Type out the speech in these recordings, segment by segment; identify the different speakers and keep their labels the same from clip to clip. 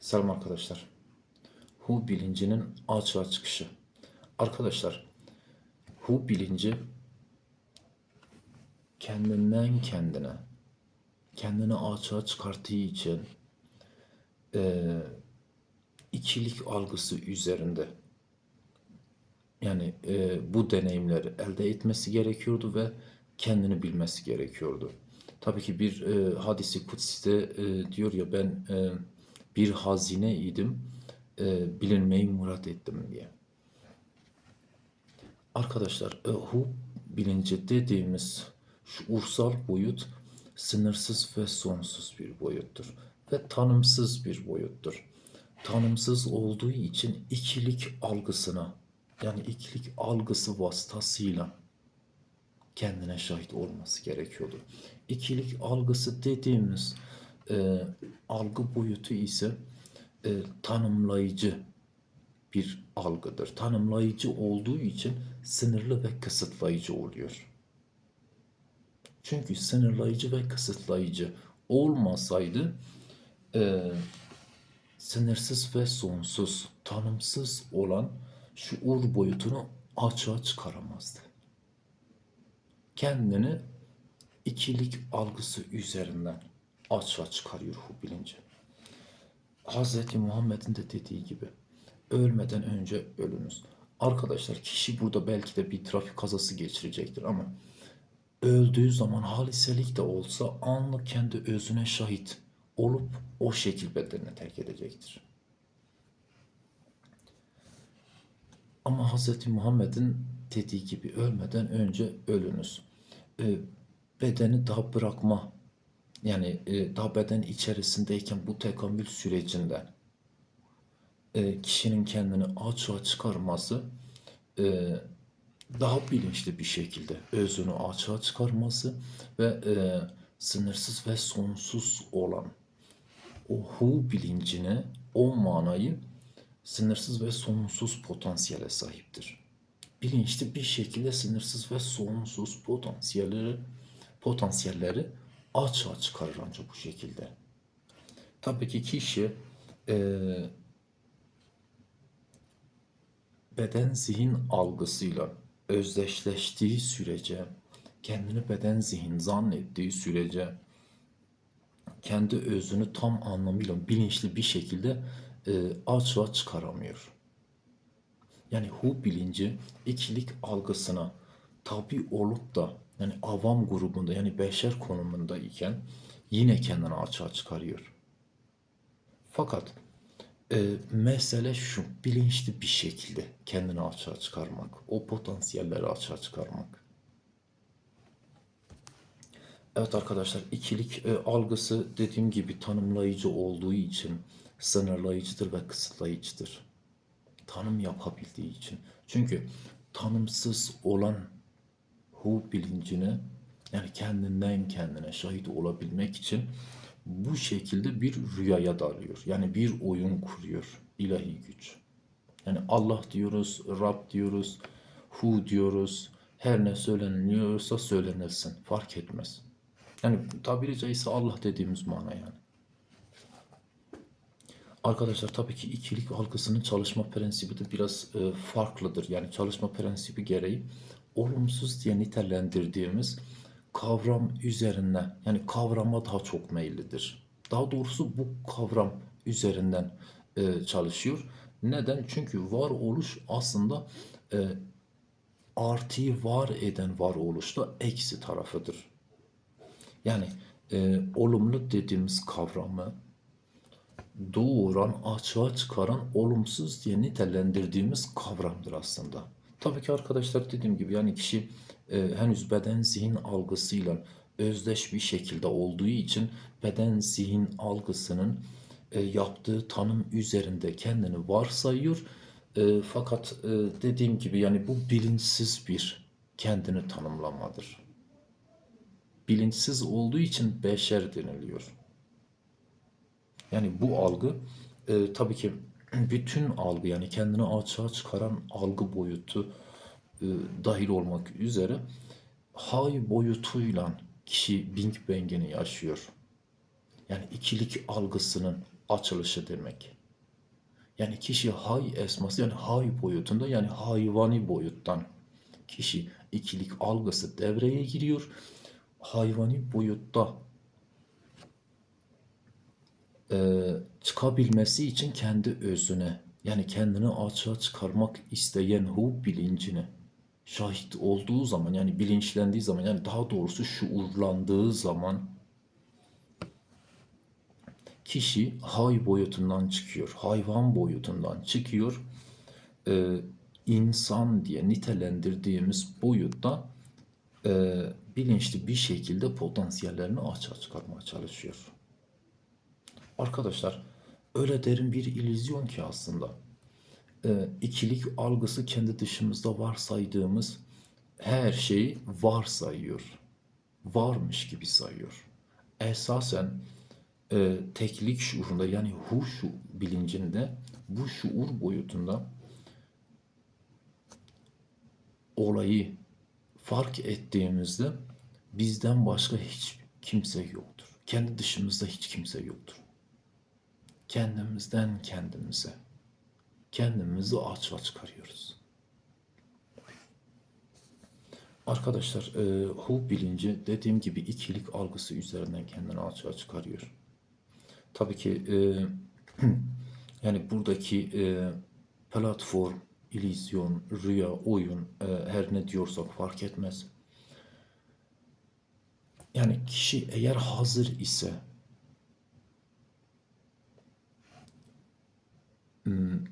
Speaker 1: Selam arkadaşlar. Hu bilincinin açığa çıkışı. Arkadaşlar, hu bilinci kendinden kendine, kendini açığa çıkarttığı için eee, ikilik algısı üzerinde yani eee, bu deneyimleri elde etmesi gerekiyordu ve kendini bilmesi gerekiyordu. Tabii ki bir eee, hadisi kutsi'de eee, diyor ya ben eee, bir hazine idim, eee, bilinmeyi murat ettim diye. Arkadaşlar, e, hu bilinci dediğimiz şuursal boyut sınırsız ve sonsuz bir boyuttur ve tanımsız bir boyuttur. Tanımsız olduğu için ikilik algısına yani ikilik algısı vasıtasıyla kendine şahit olması gerekiyordu. İkilik algısı dediğimiz e, algı boyutu ise e, tanımlayıcı bir algıdır. Tanımlayıcı olduğu için sınırlı ve kısıtlayıcı oluyor. Çünkü sınırlayıcı ve kısıtlayıcı olmasaydı e, sınırsız ve sonsuz, tanımsız olan şuur boyutunu açığa çıkaramazdı. Kendini ikilik algısı üzerinden açığa çıkarıyor hu bilinci. Hz. Muhammed'in de dediği gibi ölmeden önce ölünüz. Arkadaşlar kişi burada belki de bir trafik kazası geçirecektir ama öldüğü zaman haliselik de olsa anlık kendi özüne şahit olup o şekil bedenini terk edecektir. Ama Hz. Muhammed'in dediği gibi ölmeden önce ölünüz. Ee, bedeni daha bırakma yani e, daha beden içerisindeyken bu tekamül sürecinden e, kişinin kendini açığa çıkarması e, daha bilinçli bir şekilde özünü açığa çıkarması ve e, sınırsız ve sonsuz olan o hu bilincine, o manayı sınırsız ve sonsuz potansiyele sahiptir. Bilinçli bir şekilde sınırsız ve sonsuz potansiyelleri potansiyelleri açığa çıkarır ancak bu şekilde. Tabii ki kişi eee beden zihin algısıyla özdeşleştiği sürece, kendini beden zihin zannettiği sürece, kendi özünü tam anlamıyla bilinçli bir şekilde e, açığa çıkaramıyor. Yani hu bilinci ikilik algısına tabi olup da yani avam grubunda yani beşer konumunda iken yine kendini açığa çıkarıyor. Fakat e, mesele şu, bilinçli bir şekilde kendini açığa çıkarmak, o potansiyelleri açığa çıkarmak. Evet arkadaşlar, ikilik e, algısı dediğim gibi tanımlayıcı olduğu için sınırlayıcıdır ve kısıtlayıcıdır. Tanım yapabildiği için. Çünkü tanımsız olan hu bilincine yani kendinden kendine şahit olabilmek için bu şekilde bir rüyaya dalıyor. Yani bir oyun kuruyor ilahi güç. Yani Allah diyoruz, Rab diyoruz, Hu diyoruz. Her ne söyleniliyorsa söylenilsin. Fark etmez. Yani tabiri caizse Allah dediğimiz mana yani. Arkadaşlar tabii ki ikilik algısının çalışma prensibi de biraz e, farklıdır. Yani çalışma prensibi gereği olumsuz diye nitelendirdiğimiz kavram üzerine yani kavrama daha çok meyillidir. Daha doğrusu bu kavram üzerinden e, çalışıyor. Neden? Çünkü varoluş aslında e, artıyı var eden varoluşta eksi tarafıdır. Yani e, olumlu dediğimiz kavramı doğuran, açığa çıkaran olumsuz diye nitelendirdiğimiz kavramdır aslında. Tabii ki arkadaşlar dediğim gibi yani kişi e, henüz beden zihin algısıyla özdeş bir şekilde olduğu için beden zihin algısının e, yaptığı tanım üzerinde kendini varsayıyor. E, fakat e, dediğim gibi yani bu bilinçsiz bir kendini tanımlamadır. Bilinçsiz olduğu için beşer deniliyor. Yani bu algı e, tabii ki bütün algı yani kendini açığa çıkaran algı boyutu e, dahil olmak üzere hay boyutuyla kişi Big Bang'ini yaşıyor. Yani ikilik algısının açılışı demek. Yani kişi hay esması yani hay boyutunda yani hayvani boyuttan kişi ikilik algısı devreye giriyor. Hayvani boyutta e, çıkabilmesi için kendi özüne yani kendini açığa çıkarmak isteyen hu bilincini şahit olduğu zaman yani bilinçlendiği zaman yani daha doğrusu şuurlandığı zaman kişi hay boyutundan çıkıyor, hayvan boyutundan çıkıyor. Ee, insan diye nitelendirdiğimiz boyutta e, bilinçli bir şekilde potansiyellerini açığa çıkarmaya çalışıyor. Arkadaşlar öyle derin bir illüzyon ki aslında e, ikilik algısı kendi dışımızda varsaydığımız her şeyi varsayıyor. Varmış gibi sayıyor. Esasen e, teklik şuurunda yani hu şu bilincinde bu şuur boyutunda olayı fark ettiğimizde bizden başka hiç kimse yoktur. Kendi dışımızda hiç kimse yoktur. Kendimizden kendimize kendimizi açığa çıkarıyoruz. Arkadaşlar, e, hu bilinci dediğim gibi ikilik algısı üzerinden kendini açığa çıkarıyor. Tabii ki e, yani buradaki e, platform, illüzyon, rüya, oyun e, her ne diyorsak fark etmez. Yani kişi eğer hazır ise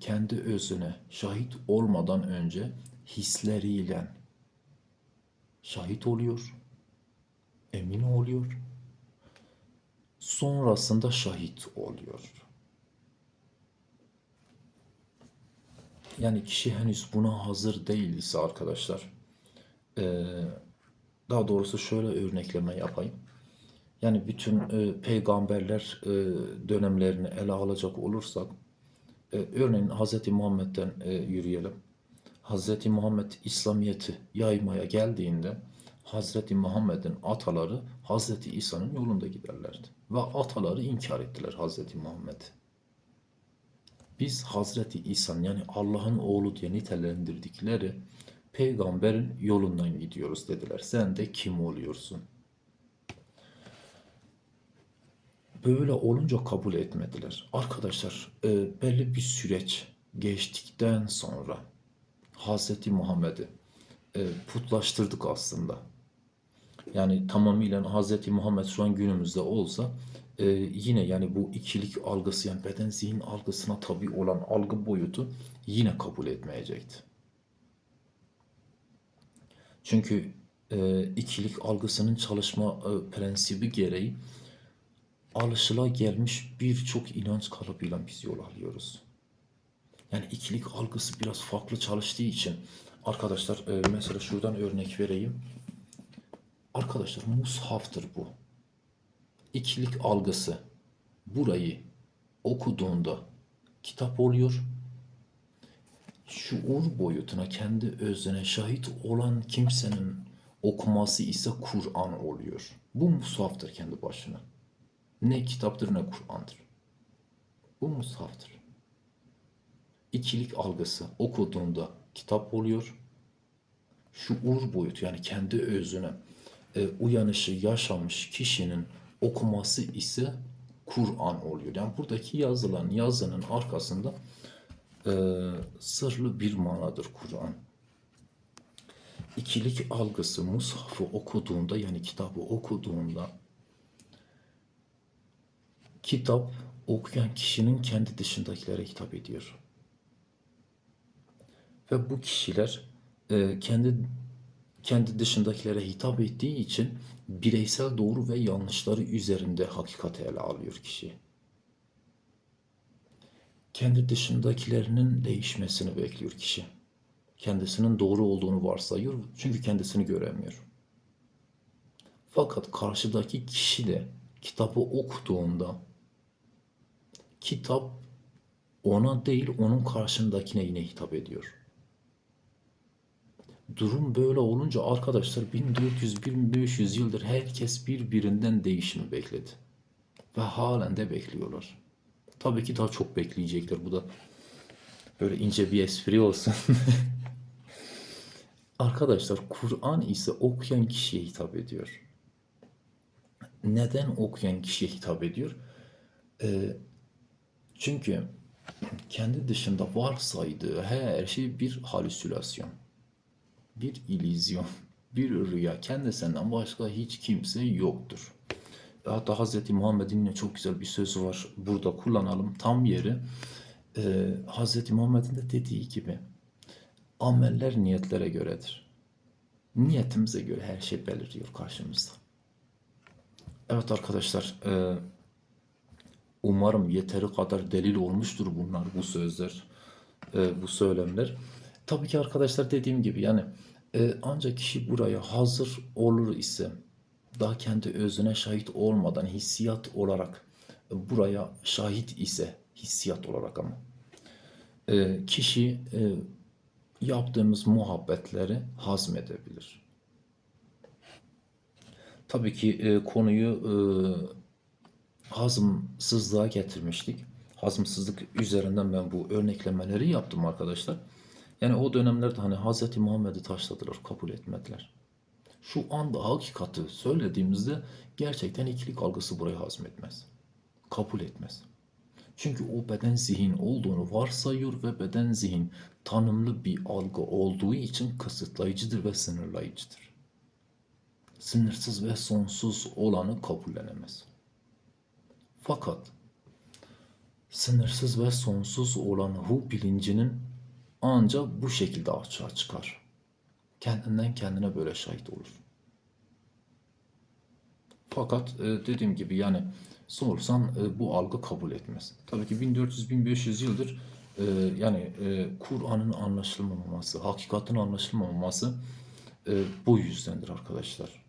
Speaker 1: kendi özüne şahit olmadan önce hisleriyle şahit oluyor, emin oluyor, sonrasında şahit oluyor. Yani kişi henüz buna hazır değil ise arkadaşlar, eee, daha doğrusu şöyle örnekleme yapayım. Yani bütün e, peygamberler e, dönemlerini ele alacak olursak, e, örneğin Hz. Muhammed'den e, yürüyelim. Hz. Muhammed İslamiyet'i yaymaya geldiğinde Hz. Muhammed'in ataları Hz. İsa'nın yolunda giderlerdi. Ve ataları inkar ettiler Hz. Muhammed'i. Biz Hazreti İsa'nın yani Allah'ın oğlu diye nitelendirdikleri peygamberin yolundan gidiyoruz dediler. Sen de kim oluyorsun? Böyle olunca kabul etmediler. Arkadaşlar e, belli bir süreç geçtikten sonra Hazreti Muhammed'i e, putlaştırdık aslında. Yani tamamıyla Hazreti Muhammed şu an günümüzde olsa e, yine yani bu ikilik algısı yani beden zihin algısına tabi olan algı boyutu yine kabul etmeyecekti. Çünkü e, ikilik algısının çalışma e, prensibi gereği alışılagelmiş birçok inanç kalıbıyla biz yol alıyoruz. Yani ikilik algısı biraz farklı çalıştığı için arkadaşlar e, mesela şuradan örnek vereyim. Arkadaşlar mushaftır bu. İkilik algısı burayı okuduğunda kitap oluyor. Şuur boyutuna kendi özüne şahit olan kimsenin okuması ise Kur'an oluyor. Bu mushaftır kendi başına. Ne kitaptır ne Kur'an'dır. Bu mushaftır. İkilik algısı okuduğunda kitap oluyor. Şuur boyutu yani kendi özüne e, uyanışı yaşamış kişinin okuması ise Kur'an oluyor. Yani buradaki yazılan yazının arkasında e, sırlı bir manadır Kur'an. İkilik algısı mushafı okuduğunda yani kitabı okuduğunda kitap okuyan kişinin kendi dışındakilere hitap ediyor. Ve bu kişiler e, kendi kendi dışındakilere hitap ettiği için bireysel doğru ve yanlışları üzerinde hakikati ele alıyor kişi. Kendi dışındakilerinin değişmesini bekliyor kişi. Kendisinin doğru olduğunu varsayıyor çünkü kendisini göremiyor. Fakat karşıdaki kişi de kitabı okuduğunda kitap ona değil onun karşındakine yine hitap ediyor. Durum böyle olunca arkadaşlar 1400-1500 yıldır herkes birbirinden değişimi bekledi. Ve halen de bekliyorlar. Tabii ki daha çok bekleyecektir. Bu da böyle ince bir espri olsun. Arkadaşlar Kur'an ise okuyan kişiye hitap ediyor. Neden okuyan kişiye hitap ediyor? Ee, çünkü kendi dışında varsaydığı her şey bir halüsinasyon, bir illüzyon, bir rüya. Kendisinden başka hiç kimse yoktur. Hatta Hz. Muhammed'in yine çok güzel bir sözü var. Burada kullanalım. Tam yeri. Ee, Hz. Muhammed'in de dediği gibi ameller niyetlere göredir. Niyetimize göre her şey beliriyor karşımızda. Evet arkadaşlar, e, umarım yeteri kadar delil olmuştur bunlar, bu sözler, e, bu söylemler. Tabii ki arkadaşlar dediğim gibi yani e, ancak kişi buraya hazır olur ise daha kendi özüne şahit olmadan hissiyat olarak e, buraya şahit ise hissiyat olarak ama e, kişi e, yaptığımız muhabbetleri hazmedebilir. Tabii ki e, konuyu e, hazımsızlığa getirmiştik. Hazımsızlık üzerinden ben bu örneklemeleri yaptım arkadaşlar. Yani o dönemlerde hani Hz. Muhammed'i taşladılar, kabul etmediler. Şu anda hakikati söylediğimizde gerçekten ikilik algısı burayı hazmetmez. Kabul etmez. Çünkü o beden zihin olduğunu varsayıyor ve beden zihin tanımlı bir algı olduğu için kısıtlayıcıdır ve sınırlayıcıdır. Sınırsız ve sonsuz olanı kabullenemez. Fakat sınırsız ve sonsuz olan hu bilincinin ancak bu şekilde açığa çıkar. Kendinden kendine böyle şahit olur. Fakat e, dediğim gibi yani sorsan e, bu algı kabul etmez. Tabii ki 1400-1500 yıldır e, yani Kur'an'ın anlaşılmaması, hakikatin anlaşılmaması bu yüzdendir arkadaşlar.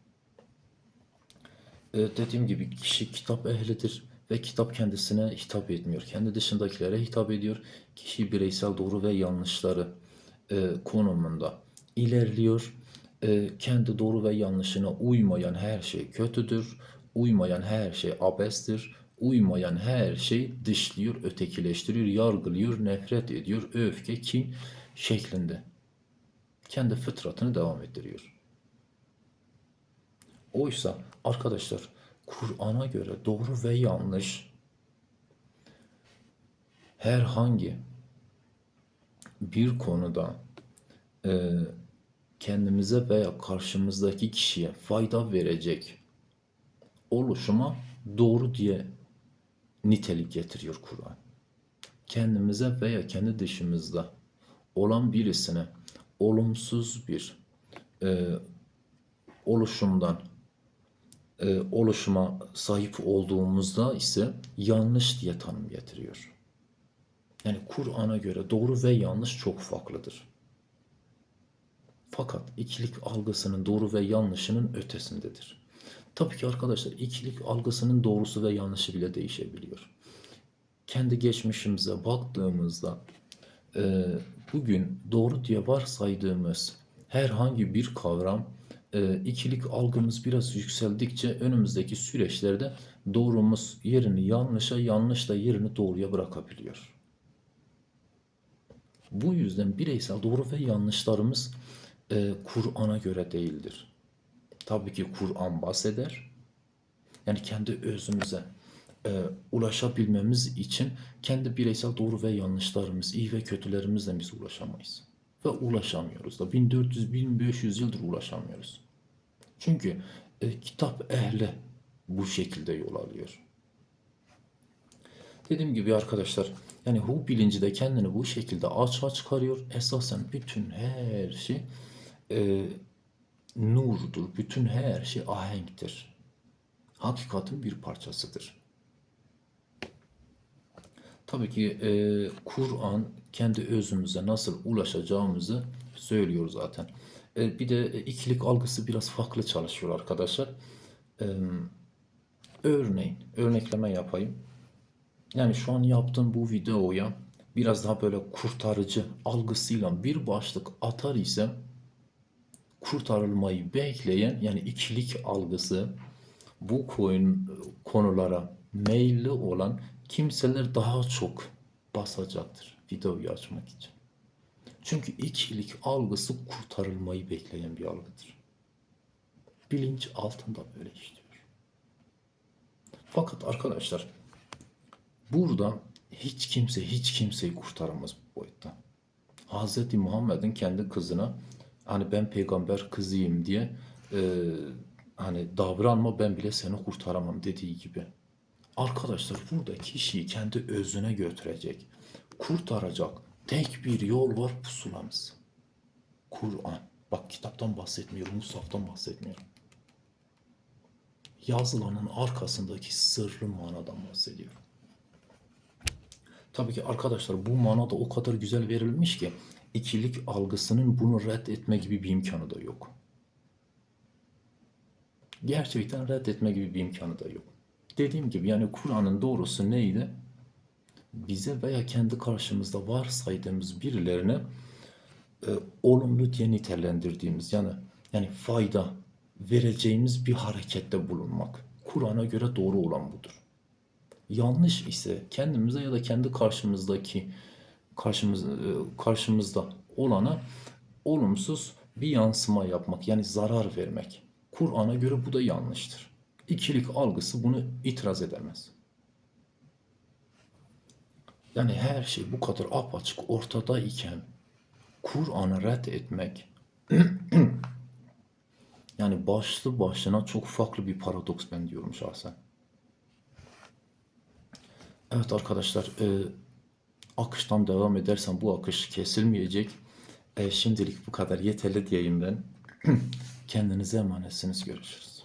Speaker 1: Dediğim gibi kişi kitap ehlidir ve kitap kendisine hitap etmiyor. Kendi dışındakilere hitap ediyor. Kişi bireysel doğru ve yanlışları e, konumunda ilerliyor. E, kendi doğru ve yanlışına uymayan her şey kötüdür. Uymayan her şey abestir. Uymayan her şey dışlıyor, ötekileştiriyor, yargılıyor, nefret ediyor, öfke, kin şeklinde. Kendi fıtratını devam ettiriyor. Oysa arkadaşlar Kur'an'a göre doğru ve yanlış herhangi bir konuda e, kendimize veya karşımızdaki kişiye fayda verecek oluşuma doğru diye nitelik getiriyor Kur'an. Kendimize veya kendi dışımızda olan birisine olumsuz bir e, oluşumdan e, oluşuma sahip olduğumuzda ise yanlış diye tanım getiriyor. Yani Kur'an'a göre doğru ve yanlış çok farklıdır. Fakat ikilik algısının doğru ve yanlışının ötesindedir. Tabii ki arkadaşlar ikilik algısının doğrusu ve yanlışı bile değişebiliyor. Kendi geçmişimize baktığımızda e, bugün doğru diye varsaydığımız herhangi bir kavram e, ikilik algımız biraz yükseldikçe önümüzdeki süreçlerde doğrumuz yerini yanlışa, yanlış da yerini doğruya bırakabiliyor. Bu yüzden bireysel doğru ve yanlışlarımız e, Kur'an'a göre değildir. Tabii ki Kur'an bahseder. Yani kendi özümüze e, ulaşabilmemiz için kendi bireysel doğru ve yanlışlarımız, iyi ve kötülerimizle biz ulaşamayız. Ve ulaşamıyoruz da 1400-1500 yıldır ulaşamıyoruz. Çünkü e, kitap ehli bu şekilde yol alıyor. Dediğim gibi arkadaşlar yani hu bilinci de kendini bu şekilde açığa çıkarıyor. Esasen bütün her şey e, nurdur. Bütün her şey ahenktir. Hakikatin bir parçasıdır. Tabii ki e, Kur'an kendi özümüze nasıl ulaşacağımızı söylüyor zaten. E, bir de ikilik algısı biraz farklı çalışıyor arkadaşlar. E, örneğin, örnekleme yapayım. Yani şu an yaptığım bu videoya biraz daha böyle kurtarıcı algısıyla bir başlık atar isem kurtarılmayı bekleyen yani ikilik algısı bu koyun konulara meyilli olan kimseler daha çok basacaktır videoyu açmak için. Çünkü ikilik algısı kurtarılmayı bekleyen bir algıdır. Bilinç altında böyle işliyor. Fakat arkadaşlar burada hiç kimse hiç kimseyi kurtaramaz bu boyutta. Hz. Muhammed'in kendi kızına hani ben peygamber kızıyım diye e, hani davranma ben bile seni kurtaramam dediği gibi. Arkadaşlar burada kişiyi kendi özüne götürecek, kurtaracak tek bir yol var pusulamız. Kur'an. Bak kitaptan bahsetmiyorum, Musaf'tan bahsetmiyorum. Yazılanın arkasındaki sırrı manadan bahsediyorum. Tabii ki arkadaşlar bu mana da o kadar güzel verilmiş ki ikilik algısının bunu red etme gibi bir imkanı da yok. Gerçekten reddetme gibi bir imkanı da yok. Dediğim gibi yani Kur'an'ın doğrusu neydi? Bize veya kendi karşımızda varsaydığımız birilerine e, olumlu diye nitelendirdiğimiz yani yani fayda vereceğimiz bir harekette bulunmak. Kur'an'a göre doğru olan budur. Yanlış ise kendimize ya da kendi karşımızdaki karşımız, e, karşımızda olana olumsuz bir yansıma yapmak yani zarar vermek. Kur'an'a göre bu da yanlıştır. İkilik algısı bunu itiraz edemez. Yani her şey bu kadar apaçık ortada iken Kur'an'ı red etmek yani başlı başına çok farklı bir paradoks ben diyorum şahsen. Evet arkadaşlar e, akıştan devam edersem bu akış kesilmeyecek. E, şimdilik bu kadar yeterli diyeyim ben. Kendinize emanetsiniz. Görüşürüz.